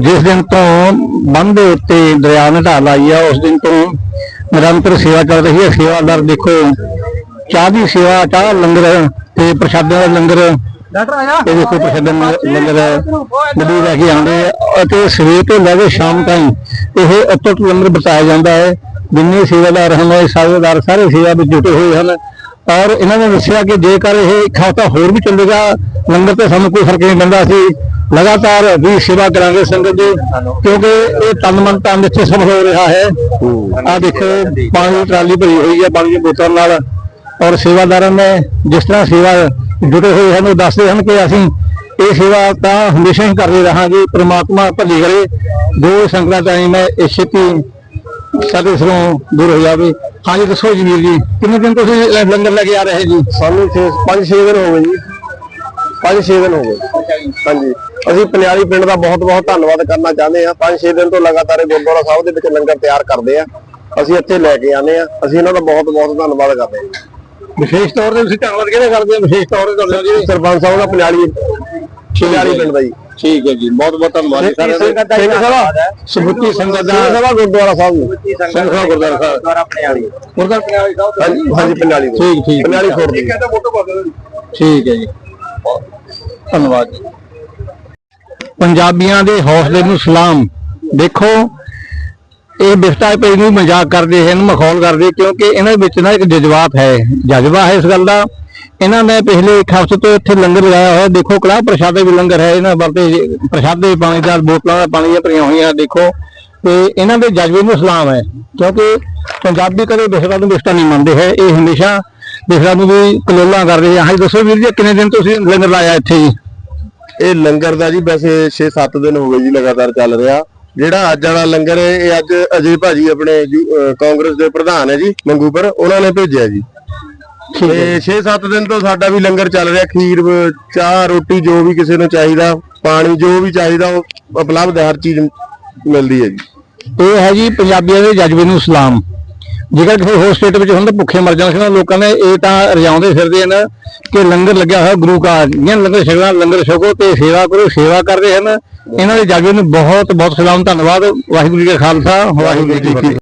ਜਿਸ ਦਿਨ ਤੋਂ ਬੰਦ ਦੇ ਉੱਤੇ ਦਰਿਆ ਨੇ ਢਾਲ ਆਈ ਆ ਉਸ ਦਿਨ ਤੋਂ ਨਿਰੰਤਰ ਸੇਵਾ ਚੱਲ ਰਹੀ ਹੈ। ਸੇਵਾਦਾਰ ਦੇਖੋ ਚਾਹ ਦੀ ਸੇਵਾ ਚਾਹ ਲੰਗਰ ਤੇ ਪ੍ਰਸ਼ਾਦਿਆਂ ਦਾ ਲੰਗਰ ਇਹ ਦੇਖੋ ਪ੍ਰਸ਼ਾਦਿਆਂ ਦਾ ਲੰਗਰ ਗੱਡੀ ਲੈ ਕੇ ਆਉਂਦੇ ਅਤੇ ਸਵੇਰ ਤੋਂ ਲੈ ਕੇ ਸ਼ਾਮ ਤਾਈਂ ਇਹ ਅਟੁੱਟ ਲੰਗਰ ਬਤਾਇਆ ਜਾਂਦਾ ਹੈ। ਜਿੰਨੇ ਸੇਵਾਦਾਰ ਹਨ ਇਹ ਸੇਵਾਦਾਰ ਸਾਰੇ ਸੇਵਾ ਵਿੱਚ ਜੁਟੇ ਹੋਏ ਹਨ। ਔਰ ਇਹਨਾਂ ਨੇ ਦੱਸਿਆ ਕਿ ਜੇਕਰ ਇਹ ਇੱਕ ਹਫ਼ਤਾ ਹੋਰ ਵੀ ਚੱਲੇਗਾ ਲੰਗਰ ਤੇ ਸਾਨੂੰ ਕੋਈ ਫ਼ਰਕ ਨਹੀਂ ਪੈਂਦਾ। ਅਸੀਂ ਲਗਾਤਾਰ ਵੀ ਸੇਵਾ ਕਰਾਂਗੇ ਸੰਗਤ ਦੀ ਕਿਉਂਕਿ ਇਹ ਤਨ ਮਨ ਤਨ ਇੱਥੇ ਸਭ ਹੋ ਰਿਹਾ ਹੈ। ਆ ਦੇਖੋ ਪਾਣੀ ਦੀ ਟਰਾਲੀ ਭਰੀ ਹੋਈ ਹੈ ਪਾਣੀ ਦੀ ਬੋਤਲ ਨਾਲ। ਔਰ ਸੇਵਾਦਾਰਾਂ ਨੇ ਜਿਸ ਤਰ੍ਹਾਂ ਸੇਵਾ ਜੁੜੇ ਹੋਏ ਹਨ ਉਹ ਦੱਸਦੇ ਹਨ ਕਿ ਅਸੀਂ ਇਹ ਸੇਵਾ ਤਾਂ ਹਮੇਸ਼ਾ ਹੀ ਕਰਦੇ ਰਹਾਂਗੇ। ਪ੍ਰਮਾਤਮਾ ਭਲੀ ਕਰੇ। ਜੋ ਸੰਗਤਾਂ ਟਾਈਮ ਹੈ ਇਹ ਛੇਤੀ ਸਾਡੇ ਸਿਰੋਂ ਦੂਰ ਹੋ ਜਾਵੇ। ਹਾਂਜੀ ਦੱਸੋ ਜੀ ਵੀਰ ਜੀ ਕਿੰਨੇ ਦਿਨ ਤੁਸੀਂ ਲੰਗਰ ਲੈ ਕੇ ਆ ਰਹੇ ਜੀ? ਸਾਨੂੰ 5-6 ਦਿਨ ਹੋ ਗਏ ਜੀ। 5-6 ਦਿਨ ਹੋ ਗਏ। ਹਾਂਜੀ। ਅਸੀਂ ਪਨਿਆਰੀ ਪਿੰਡ ਦਾ ਬਹੁਤ-ਬਹੁਤ ਧੰਨਵਾਦ ਕਰਨਾ ਚਾਹੁੰਦੇ ਹਾਂ। 5-6 ਦਿਨ ਤੋਂ ਲਗਾਤਾਰ ਇਹ ਗੁਰਦੁਆਰਾ ਸਾਹਿਬ ਦੇ ਵਿੱਚ ਲੰਗਰ ਤਿਆਰ ਕਰਦੇ ਆ ਅਸੀਂ ਇੱਥੇ ਲੈ ਕੇ ਆਨੇ ਆ ਅਸੀਂ ਇਹਨਾਂ ਦਾ ਬਹੁਤ-ਬਹੁਤ ਧੰਨਵਾਦ ਕਰਦੇ ਹਾਂ। ਵਿਸ਼ੇਸ਼ ਤੌਰ ਤੇ ਤੁਸੀਂ ਧੰਨਵਾਦ ਕਿਹੜੇ ਕਰਦੇ ਹੋ? ਵਿਸ਼ੇਸ਼ ਤੌਰ ਤੇ ਕਰਦੇ ਹੋ ਜੀ। ਸਰਪੰਚ ਸਾਹਿਬ ਦਾ ਪਨਿਆਰੀ ਪਨਿਆਰੀ ਪਿੰਡ ਦਾ ਜੀ। ਠੀਕ ਹੈ ਜੀ। ਬਹੁਤ ਬਹੁਤ ਧੰਨਵਾਦ ਸਿੰਘ ਸਭਾ। ਸਮੁੱਚੀ ਸੰਗਤ ਦਾ ਸਿੰਘ ਸਭਾ ਗੁਰਦੁਆਰਾ ਸਾਹਿਬ ਸਿੰਘ ਸਭਾ ਗੁਰਦੁਆਰਾ ਸਾਹਿਬ। ਗੁਰਦੁਆਰਾ ਪਨਿਆਲੀ ਸਾਹਿਬ ਹਾਂਜੀ ਪਨਿਆਲੀ ਠੀਕ ਠੀਕ। ਪਨਿਆਲੀ ਦੀ ਠੀਕ ਹੈ ਜੀ। ਧੰਨਵਾਦ। ਜੀ ਪੰਜਾਬੀਆਂ ਦੇ ਹੌਸਲੇ ਨੂੰ ਸਲਾਮ। ਦੇਖੋ, ਇਹ ਬਿਫਤਾ ਪਈ ਨੂੰ ਮਜ਼ਾਕ ਕਰਦੇ ਹਨ, ਮਖੌਲ ਕਰਦੇ, ਕਿਉਂਕਿ ਇਹਨਾਂ ਵਿੱਚ ਨਾ ਇੱਕ ਜਜ਼ਬਾਤ ਹੈ, ਜਜ਼ਬਾ ਹੈ ਇਸ ਗੱਲ ਦਾ। ਇਹਨਾਂ ਨੇ ਪਿਛਲੇ ਇੱਕ ਹਫ਼ਤੇ ਤੋਂ ਇੱਥੇ ਲੰਗਰ ਲਗਾਇਆ ਹੋਇਆ। ਦੇਖੋ ਕੜਾਹ ਪ੍ਰਸ਼ਾਦੇ ਵੀ ਲੰਗਰ ਹੈ, ਇਹਨਾਂ ਵਰਤੇ ਪ੍ਰਸ਼ਾਦੇ ਪਾਣੀ ਦਾ, ਬੋਤਲਾਂ ਦਾ ਪਾਣੀ ਭਰੀਆਂ ਹੋਈਆਂ, ਦੇਖੋ। ਤੇ ਇਹਨਾਂ ਦੇ ਜਜ਼ਬੇ ਨੂੰ ਸਲਾਮ ਹੈ, ਕਿਉਂਕਿ ਪੰਜਾਬੀ ਕਦੇ ਬਿਫਤਾ ਨੂੰ ਬਿਫਤਾ ਨਹੀਂ ਮੰਨਦੇ ਹੈ। ਇਹ ਹਮੇਸ਼ਾ ਬਿਫਤਾ ਨੂੰ ਵੀ ਕਲੋਲਾ ਕਰਦੇ ਆ। ਹਾਂਜੀ, ਦੱਸੋ ਵੀਰ ਜੀ, ਕਿੰਨੇ ਦਿਨ ਤੁਸੀਂ ਲੰਗਰ ਲਾਇਆ ਇੱਥੇ ਜੀ? ਇਹ ਲੰਗਰ ਦਾ ਜੀ ਵੈਸੇ 6-7 ਦਿਨ ਹੋ ਗਏ ਜੀ ਲਗਾਤਾਰ ਚੱਲ ਰਿਹਾ। ਜਿਹੜਾ ਅੱਜ ਵਾਲਾ ਲੰਗਰ ਹੈ ਇਹ ਅੱਜ ਅਜੇ ਭਾਜੀ ਆਪਣੇ ਕਾਂਗਰਸ ਦੇ ਪ੍ਰਧਾਨ ਹੈ ਜੀ ਮੰਗੂਪੁਰ ਉਹਨਾਂ ਨੇ ਭੇਜਿਆ ਜੀ। ਤੇ 6-7 ਦਿਨ ਤੋਂ ਸਾਡਾ ਵੀ ਲੰਗਰ ਚੱਲ ਰਿਹਾ ਖੀਰ ਚਾਹ ਰੋਟੀ ਜੋ ਵੀ ਕਿਸੇ ਨੂੰ ਚਾਹੀਦਾ ਪਾਣੀ ਜੋ ਵੀ ਚਾਹੀਦਾ ਉਹ ਉਪਲਬਧ ਹਰ ਚੀਜ਼ ਮਿਲਦੀ ਹੈ ਜੀ। ਇਹ ਹੈ ਜੀ ਪੰਜਾਬੀਆਂ ਦੇ ਜਜ਼ਬੇ ਨੂੰ ਸਲਾਮ। ਜੇਕਰ ਕਿਸੇ ਹੋਰ ਸਟੇਟ ਵਿੱਚ ਹੁੰਦਾ ਭੁੱਖੇ ਮਰ ਜਾਣ ਸੀ ਲੋਕਾਂ ਨੇ ਇਹ ਤਾਂ ਰਜਾਉਂਦੇ ਫਿਰਦੇ ਹਨ ਕਿ ਲੰਗਰ ਲੱਗਿਆ ਹੋਇਆ ਗੁਰੂ ਘਰ ਜਿਹਨਾਂ ਲੰਗਰ ਛਕਣਾ, ਲੰਗਰ ਛਕੋ ਤੇ ਸੇਵਾ ਕਰੋ, ਸੇਵਾ ਕਰਦੇ ਹਨ। ਇਹਨਾਂ ਦੇ ਜਜ਼ਬੇ ਨੂੰ ਬਹੁਤ ਬਹੁਤ ਸਲਾਮ, ਧੰਨਵਾਦ। ਵਾਹਿਗੁਰੂ ਜੀ ਕਾ ਖਾਲਸਾ, ਵਾਹਿਗੁਰੂ ਜੀ ਕੀ